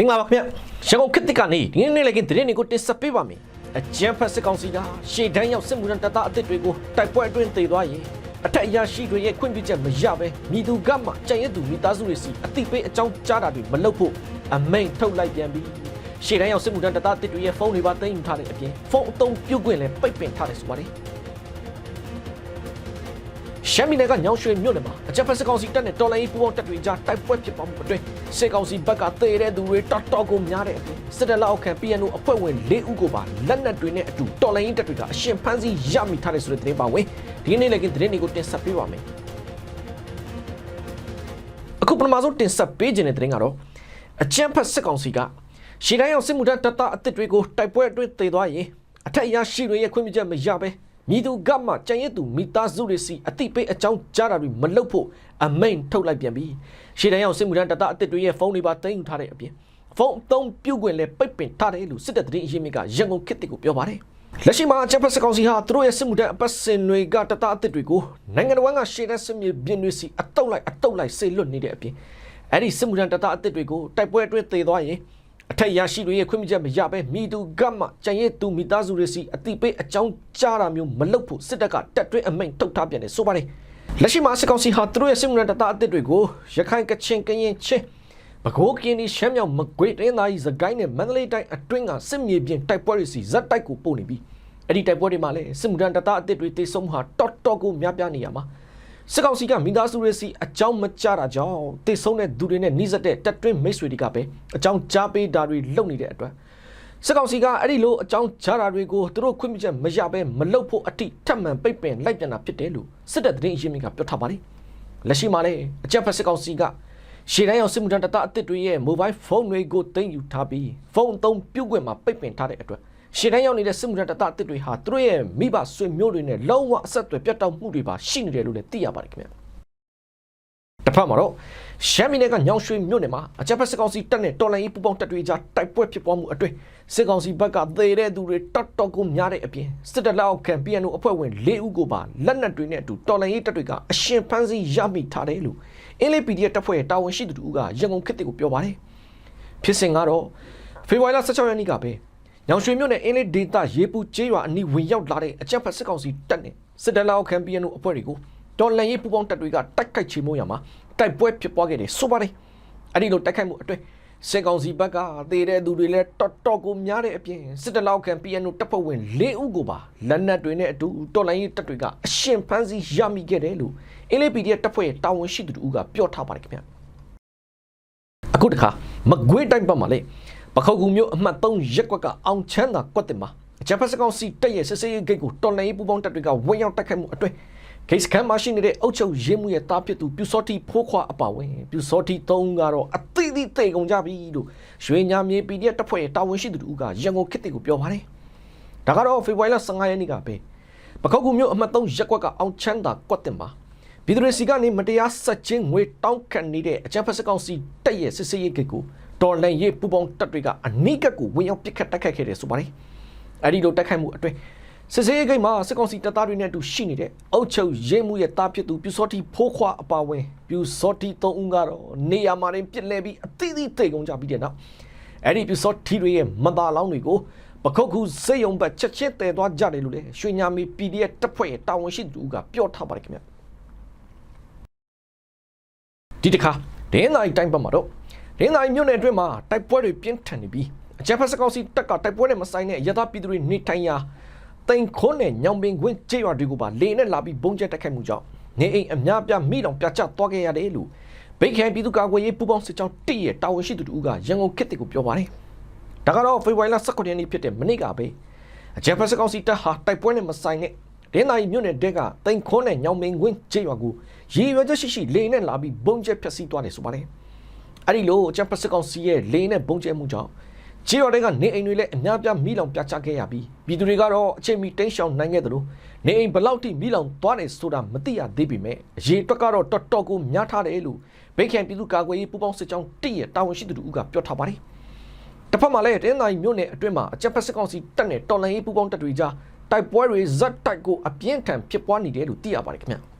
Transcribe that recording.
မင်္ဂလာပါခင်ဗျရန်ကုန်ခေတ်သစ်ကနေဒီနေ့နေ့လည်းကသတင်းတွေကိုတင်ဆက်ပေးပါမယ်အကြံဖတ်စစ်ကောင်စီကရှေ့တန်းရောက်စစ်မှုထမ်းတပ်သားအသစ်တွေကိုတိုက်ပွဲအတွင်းသေသွားရင်အထက်အရာရှိတွေရဲ့ခွင့်ပြုချက်မရဘဲမိသူကမှကြံရည်သူမိသားစုတွေစီအတိပေးအကြောင်းကြားတာတွေမလုပ်ဖို့အမိန်ထုတ်လိုက်ပြန်ပြီရှေ့တန်းရောက်စစ်မှုထမ်းတပ်သားအသစ်တွေရဲ့ဖုန်းတွေပါသိမ်းယူထားတဲ့အပြင်ဖုန်းအသုံးပြုတ်ခွင့်လည်းပိတ်ပင်ထားတယ်ဆိုပါတယ်ရှမ်းပြည်နယ်ကညောင်ရွှေမြို့နယ်မှာအကြမ်းဖက်စစ်ကောင်စီတပ်နဲ့တော်လိုင်းရေးပူးပေါင်းတပ်တွေကြားတိုက်ပွဲဖြစ်ပွားမှုအတွင်း စစ်ကောင်စီဘက်ကသေတဲ့သူတွေတော်တော်ကိုများတဲ့အပြင်စစ်တပ်လက်အောက်ခံ PNO အဖွဲ့ဝင်၄ဦးကိုပါလက်နက်တွေနဲ့အတူတော်လိုင်းရေးတပ်တွေကအရှင်ဖမ်းဆီးရမိထားတဲ့ဆိုတဲ့သတင်းပါဝင်ဒီနေ့လည်းကသတင်းတွေကိုတင်ဆက်ပေးပါမယ်အခုပထမဆုံးတင်ဆက်ပေးခြင်းတဲ့သတင်းကတော့အကြမ်းဖက်စစ်ကောင်စီကရှေ့တိုင်းအောင်စစ်မှုထမ်းတပ်သားအသစ်တွေကိုတိုက်ပွဲအတွင်းသေသွားရင်အထက်အရာရှိတွေရဲ့ခွင့်ပြုချက်မရဘဲ မိသူကမှကြံရည်သူမိသားစုတွေစီအတိပေးအကြောင်းကြားတာတွေမလုပ်ဖို့အမိန်ထုတ်လိုက်ပြန်ပြီရှေ့တိုင်းအောင်စစ်မှုထမ်းတပ်သားအသစ်တွေရဲ့ဖုန်းတွေပါတင်ယူထားတဲ့အပြင်ဖုန်းအသုံးပြုခွင့်လည်းပိတ်ပင်ထားတယ်လို့စစ်တပ်သတင်းအရင်းမြစ်ကရန်ကုန်ခေတ်တစ်ကိုပြောပါတယ်လက်ရှိမှာအချက်ဖက်စကောင်စီဟာသူတို့ရဲ့စစ်မှုထမ်းအပတ်စဉ်တွေကတတအသစ်တွေကိုနိုင်ငံတော်ကရှေ့တဲ့စစ်မြေပြင်တွေစီအတုပ်လိုက်အတုပ်လိုက်ဆေလွတ်နေတဲ့အပြင်အဲ့ဒီစစ်မှုထမ်းတတအသစ်တွေကိုတိုက်ပွဲအတွင်းသေသွားရင် အထက်ရရှိတွေရဲ့ခွင့်ပြုချက်မရဘဲမိသူကမှကြံရည်သူမိသားစုတွေစီအတိပေးအကြောင်းကြားတာမျိုးမလုပ်ဖို့စစ်တပ်ကတက်တွင်းအမိန့်ထုတ်ထားပြန်တယ်ဆိုပါတယ်လက်ရှိမှာစစ်ကောင်စီဟာသူတို့ရဲ့စစ်မှုထမ်းတတအသစ်တွေကိုရခိုင်ကချင်ကရင်ချင်းပဲခူးကင်းဒီရှမ်းမြောက်မကွေးတင်းသားကြီးစကိုင်းနဲ့မန္တလေးတိုင်းအတွင်းကစစ်မြေပြင်တိုက်ပွဲတွေစီဇက်တိုက်ကိုပို့နေပြီးအဲ့ဒီတိုက်ပွဲတွေမှာလည်းစစ်မှုထမ်းတတအသစ်တွေတေဆုံးမှုဟာတော်တော်ကိုများပြားနေရမှာ စစ်ကောင်စီကမိသားစုတွေစီအကြောင်းမကြတာကြောင့်တေဆုံးတဲ့သူတွေနဲ့နှိစက်တဲ့တက်တွင်းမိတ်ဆွေတွေကပဲအကြောင်းကြားပေးတာတွေလုပ်နေတဲ့အတွက်စစ်ကောင်စီကအဲ့ဒီလိုအကြောင်းကြားတာတွေကိုသူတို့ခွင့်ပြုချက်မရဘဲမလုပ်ဖို့အတိထပ်မံပိတ်ပင်လိုက်ပြန်တာဖြစ်တယ်လို့စစ်တပ်သတင်းအရင်းမြစ်ကပြောထားပါတယ်လက်ရှိမှာလည်းအကြက်ဖက်စစ်ကောင်စီကရှေ့တိုင်းအောင်စစ်မှုထမ်းတပ်သားအသစ်တွေရဲ့မိုဘိုင်းဖုန်းတွေကိုသိမ်းယူထားပြီးဖုန်းအသုံးပြုခွင့်မှာပိတ်ပင်ထားတဲ့အတွက် ရှေ့တိုင်းရောက်နေတဲ့စစ်မှုထမ်းတပ်သားအသစ်တွေဟာသူတို့ရဲ့မိဘဆွေမျိုးတွေနဲ့လုံးဝအဆက်အသွယ်ပြတ်တောက်မှုတွေပါရှိနေတယ်လို့လည်းသိရပါတယ်ခင်ဗျာတစ်ဖက်မှာတော့ရှမ်းပြည်နယ်ကညောင်ရွှေမြို့နယ်မှာအကြမ်းဖက်စစ်ကောင်စီတပ်နဲ့တော်လှန်ရေးပူးပေါင်းတပ်တွေကြားတိုက်ပွဲဖြစ်ပွားမှုအတွင်းစစ်ကောင်စီဘက်ကသေတဲ့သူတွေတော်တော်ကိုများတဲ့အပြင်စစ်တပ်လက်အောက်ခံ PNO အဖွဲ့ဝင်၄ဦးကိုပါလက်နက်တွေနဲ့အတူတော်လှန်ရေးတပ်တွေကအရှင်ဖမ်းဆီးရမိထားတယ်လို့အင်းလေး PDF တပ်ဖွဲ့ရဲ့တာဝန်ရှိသူတို့ကရန်ကုန်ခေတ်တွေကိုပြောပါတယ်ဖြစ်စဉ်ကတော့ဖေဖော်ဝါရီလ16ရက်နေ့ကပဲ ညောင်ရွှေမြို့နယ်အင်းလေးဒေသရေပူကျေးရွာအနီးဝင်ရောက်လာတဲ့အကြမ်းဖက်စစ်ကောင်စီတပ်နဲ့စစ်တပ်လက်အောက်ခံ PNO အဖွဲ့တွေကိုတော်လှန်ရေးပူးပေါင်းတပ်တွေကတိုက်ခိုက်ချေမှုရမှာတိုက်ပွဲဖြစ်ပွားခဲ့တယ်ဆိုပါတယ်အဲ့ဒီလိုတိုက်ခိုက်မှုအတွင်းစစ်ကောင်စီဘက်ကသေတဲ့သူတွေလည်းတော်တော်ကိုများတဲ့အပြင်စစ်တပ်လောက်ခံ PNO တပ်ဖွဲ့ဝင်၄ဦးကိုပါလက်နက်တွေနဲ့အတူတော်လိုင်းရေးတပ်တွေကအရှင်ဖမ်းဆီးရမိခဲ့တယ်လို့ LPD တပ်ဖွဲ့ရဲ့တာဝန်ရှိသူတို့ကပြောထားပါတယ်ခင်ဗျအခုတခါမကွေးတိုင်းဘက်မှာလေ ပခုတ်ကူမျိုးအမှတ်3ရက်ကွက်ကအောင်ချမ်းသာကွက်တင်မှာဂျပန်စကောင်စီတပ်ရဲ့စစ်စေးဂိတ်ကိုတော်လိုင်းရေးပူပေါင်းတပ်တွေကဝင်ရောက်တိုက်ခိုက်မှုအတွင်းဂိတ်စခန်းမှာရှိနေတဲ့အုတ်ချုပ်ရင်းမှုရဲ့တားဖြစ်သူပြူစောတိဖိုးခွာအပါဝင်ပြူစောတိ3ကတော့အသိသိသိကုန်ကြပြီလို့ရွှေညာမြေ PDF တပ်ဖွဲ့ရဲ့တာဝန်ရှိသူတို့ကရန်ကုန်ခေတ်တွေကိုပြောပါတယ်ဒါကတော့ဖေဖော်ဝါရီလ15ရက်နေ့ကပဲပခောက်ကူမျိုးအမှတ်3ရက်ကွက်ကအောင်ချမ်းသာကွက်တင်ပါပြည်သူတွေစီကနေမတရားဆက်ချင်းငွေတောင်းခံနေတဲ့အကြမ်းဖက်စကောင်စီတပ်ရဲ့စစ်စေးရေးဂိတ်ကို တော်လန်ရေးပူပေါင်းတပ်တွေကအနိကတ်ကိုဝင်ရောက်ပစ်ခတ်တိုက်ခိုက်ခဲ့တယ်ဆိုပါတယ်အဲ့ဒီလိုတိုက်ခိုက်မှုအတွင်းစစ်စေးဂိတ်မှာစစ်ကောင်စီတပ်သားတွေနဲ့အတူရှိနေတဲ့အုတ်ချုပ်ရဲမှုရဲ့တားဖြစ်သူပြူစောတိဖိုးခွာအပါဝင်ပြူစောတိ၃ဦးကတော့နေရာမှာတင်ပြစ်လဲပြီးအသီးသီးတိတ်ကုန်ကြပြီးတဲ့နောက်အဲ့ဒီပြူစောတိတွေရဲ့မသားလောင်းတွေကိုပခုတ်ခုစေယုံဘက်ချက်ချင်းတည်သွားကြတယ်လို့လေရွှေညာမီ PDF တပ်ဖွဲ့ရဲ့တာဝန်ရှိသူကပြောထားပါတယ်ခင်ဗျဒီတစ်ခါဒင်းနိုင်တိုင်းဘက်မှာတော့ ဒင်းနိုင်မြို့နယ်အတွင်းမှာတိုက်ပွဲတွေပြင်းထန်နေပြီးအကြမ်းဖက်စကောင်စီတပ်ကတိုက်ပွဲနဲ့မဆိုင်တဲ့ရသပြည်သူတွေနေထိုင်ရာတိန်ခွန်းနဲ့ညောင်ပင်ခွင်းကျေးရွာတွေကိုပါလေနဲ့လာပြီးဘုံကျဲတိုက်ခိုက်မှုကြောင့်နေအိမ်အများပြမိတောင်ပြကျသွားခဲ့ရတယ်လို့ဗိတ်ခိုင်ပြည်သူ့ကာကွယ်ရေးပူးပေါင်းစစ်ကြောင်းတည့်ရဲ့တာဝန်ရှိသူတို့ကရန်ကုန်ခေတ်တွေကိုပြောပါတယ်။ဒါကတော့ဖေဖော်ဝါရီလ19ရက်နေ့ဖြစ်တဲ့မနေ့ကပဲအကြံဖက်စကောင်စီတပ်ဟာတိုက်ပွဲနဲ့မဆိုင်တဲ့ဒင်းနိုင်မြို့နယ်တဲကတိန်ခွန်းနဲ့ညောင်ပင်ခွင်းကျေးရွာကိုရေရွယ်ချက်ရှိရှိလေနဲ့လာပြီးဘုံကျဲဖျက်ဆီးသွားတယ်ဆိုပါတယ်။ အဲ့ဒီလိုအကြံဖက်စကောင်စီရဲ့လေနဲ့ဘုံကျဲမှုကြောင့်ခြေတော်တွေကနေအိမ်တွေလည်းအများပြားမိလောင်ပြချခဲ့ရပြီးပြည်သူတွေကတော့အချိန်မီတိန့်ရှောင်နိုင်ခဲ့သလိုနေအိမ်ဘလောက်ထိမိလောင်သွားတယ်ဆိုတာမသိရသေးပေမဲ့အရေးအတွက်ကတော့တော်တော်ကိုများထားတယ်လို့ဗိတ်ခံပြည်သူ့ကာကွယ်ရေးပူးပေါင်းစစ်ကြောင်းတည့်ရတာဝန်ရှိသူတို့ကပြောထားပါတယ်။တစ်ဖက်မှာလည်းတင်းနိုင်မြို့နယ်အတွင်းမှာအကြက်ဖက်စစ်ကောင်စီတပ်နဲ့တော်လှန်ရေးပူးပေါင်းတပ်တွေကြားတိုက်ပွဲတွေဇက်တိုက်ကိုအပြင်းထန်ဖြစ်ပွားနေတယ်လို့သိရပါတယ်ခင်ဗျာ။